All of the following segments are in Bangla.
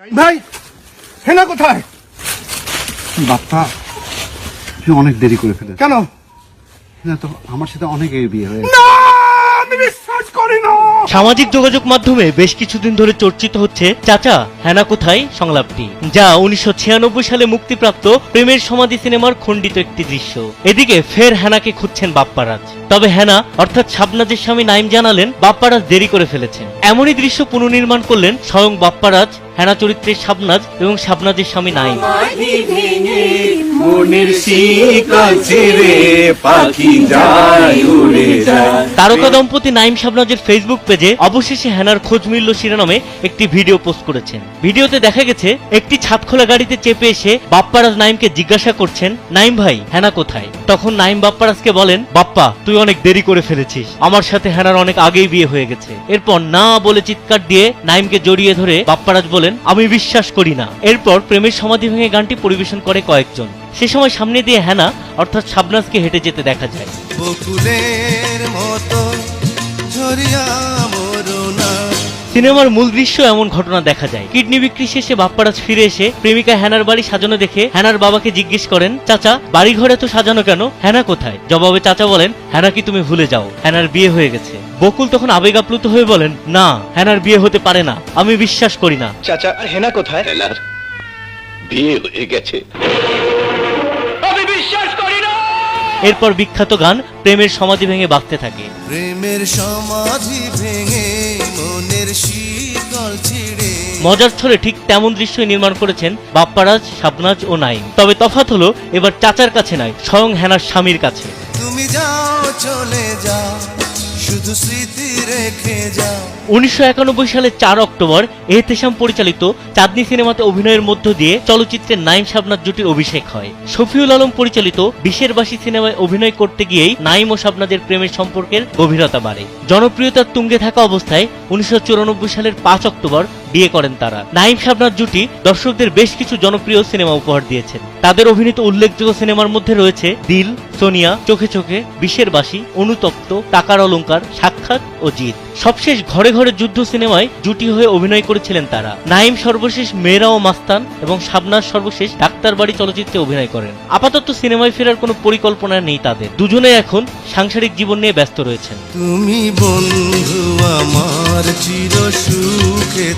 ভাই হেনা কোথায়? বাপ্পা তুই অনেক দেরি করে ফেলে কেন? না তো আমার সাথে অনেক এ বিয়ে হয়ে আমি বিশ্বাস করি না। সামাজিক যোগাযোগ মাধ্যমে বেশ কিছুদিন ধরে চর্চিত হচ্ছে চাচা হেনা কোথায়? সংলাপটি যা উনিশশো ছিয়ানব্বই সালে মুক্তিপ্রাপ্ত প্রেমের সমাধি সিনেমার খণ্ডিত একটি দৃশ্য। এদিকে ফের হেনাকে খুঁজছেন বাপ্পারাজ। তবে হ্যানা অর্থাৎ শাবনাজের স্বামী নাইম জানালেন বাপ্পারাজ দেরি করে ফেলেছেন। এমনই দৃশ্য পুনর্নির্মাণ করলেন স্বয়ং বাপ্পারাজ হেনা চরিত্রের শাবনাজ এবং শাবনাজের স্বামী নাইম। মনের শিকল ছেড়ে পাখি যায় তারকা দম্পতি নাইম শাবনাজের ফেসবুক পেজে অবশেষে হ্যানার খোঁজ মিলল শিরোনামে একটি ভিডিও পোস্ট করেছেন। ভিডিওতে দেখা গেছে একটি ছাদখোলা গাড়িতে চেপে এসে বাপ্পারাজ নাইমকে জিজ্ঞাসা করছেন নাইম ভাই হ্যানা কোথায়? তখন নাইম বাপ্পারাজকে বলেন বাপ্পা তুই অনেক দেরি করে ফেলেছিস। আমার সাথে হ্যানার অনেক আগেই বিয়ে হয়ে গেছে। এরপর না বলে চিৎকার দিয়ে নাইমকে জড়িয়ে ধরে বাপ্পারাজ বলেন আমি বিশ্বাস করি না। এরপর প্রেমের সমাধি ভেঙে গানটি পরিবেশন করে কয়েকজন। সে সময় সামনে দিয়ে হ্যানা অর্থাৎ শাবনাজকে হেঁটে যেতে দেখা যায়। বকুলের মতো ঝরিয়া মরুনা সিনেমার মূল দৃশ্য এমন ঘটনা দেখা যায়। কিডনি বিক্রি শেষে বাপ্পারাজ ফিরে এসে প্রেমিকা হ্যানার বাড়ি সাজানো দেখে হ্যানার বাবাকে জিজ্ঞেস করেন চাচা বাড়ি ঘরে তো সাজানো কেন? হ্যানা কোথায়? জবাবে চাচা বলেন হ্যানা কি তুমি ভুলে যাও। হ্যানার বিয়ে হয়ে গেছে। বকুল তখন আবেগ আপ্লুত হয়ে বলেন না হ্যানার বিয়ে হতে পারে না। আমি বিশ্বাস করি না। চাচা হেনা কোথায়? হেলার বিয়ে হয়ে গেছে। এরপর বিখ্যাত গান প্রেমের সমাধি ভেঙে বাঁচতে থাকে। প্রেমের সমাধি ভেঙে মনের শীতল ছিড়ে। মজার ছলে ঠিক তেমন দৃশ্যই নির্মাণ করেছেন বাপ্পারাজ শাবনাজ ও নাইম। তবে তফাত হলো এবার চাচার কাছে নাই স্বয়ং হেনার স্বামীর কাছে। তুমি যাও চলে যাও। শুধু স্মৃতি রেখে সালের চার অক্টোবর এহতেশাম পরিচালিত চাঁদনি সিনেমাতে অভিনয়ের মধ্য দিয়ে চলচ্চিত্রে নাইম শাবনাজ জুটির অভিষেক হয়। শফিউল আলম পরিচালিত বিশের বাসী সিনেমায় অভিনয় করতে গিয়েই নাইম ও শাবনাজের প্রেমের সম্পর্কের গভীরতা বাড়ে। জনপ্রিয়তার তুঙ্গে থাকা অবস্থায় উনিশশো চুরানব্বই সালের পাঁচ অক্টোবর বিয়ে করেন তারা। নাইম শাবনাজ জুটি দর্শকদের বেশ কিছু জনপ্রিয় সিনেমা উপহার দিয়েছেন। তাদের অভিনীত উল্লেখযোগ্য সিনেমার মধ্যে রয়েছে দিল, সোনিয়া, চোখে চোখে বিশের বাসী, অনুতপ্ত টাকার অলংকার, সাক্ষাৎ ও জিত সবশেষ ঘরে ঘরে যুদ্ধ সিনেমায় জুটি হয়ে অভিনয় করেছিলেন তারা। নাইম সর্বশেষ মেয়েরা ও মাস্তান এবং শাবনাজ সর্বশেষ ডাক্তার বাড়ি চলচ্চিত্রে অভিনয় করেন। আপাতত সিনেমায় ফেরার কোনো পরিকল্পনা নেই তাদের। দুজনে এখন সাংসারিক জীবন নিয়ে ব্যস্ত রয়েছেন। তুমি বন্ধু আমার চির সুখে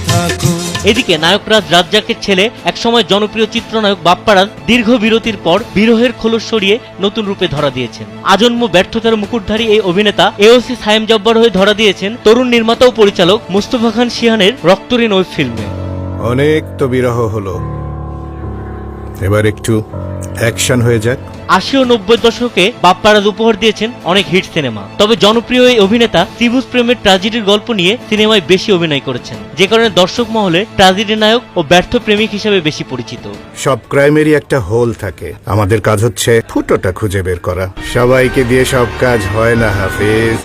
এদিকে নায়করাজ রাজ্জাকের ছেলে, একসময় জনপ্রিয় চিত্রনায়ক বাপ্পারাজ দীর্ঘ বিরতির পর বিরহের খোলস সরিয়ে নতুন রূপে ধরা দিয়েছেন। আজন্ম ব্যর্থতার মুকুটধারী এই অভিনেতা এওসি সায়েম জব্বার হয়ে ধরা দিয়েছেন তরুণ নির্মাতা ও পরিচালক মুস্তফা খান সিহানের রক্তঋণ ওয়েব ফিল্মে। অনেক তো বিরহ হলো। এবার একটু অ্যাকশন হয়ে যাক। আশি ও নব্বই দশকে বাপ্পারাজ উপহার দিয়েছেন অনেক হিট সিনেমা। তবে জনপ্রিয় এই অভিনেতা ত্রিভুজ প্রেমের ট্র্যাজেডির গল্প নিয়ে সিনেমায় বেশি অভিনয় করেছেন যে কারণে দর্শক মহলে ট্র্যাজেডি নায়ক ও ব্যর্থ প্রেমিক হিসেবে বেশি পরিচিত। সব ক্রাইমেরই একটা হোল থাকে। আমাদের কাজ হচ্ছে ফুটোটা খুঁজে বের করা। সবাইকে দিয়ে সব কাজ হয় না হাফিজ।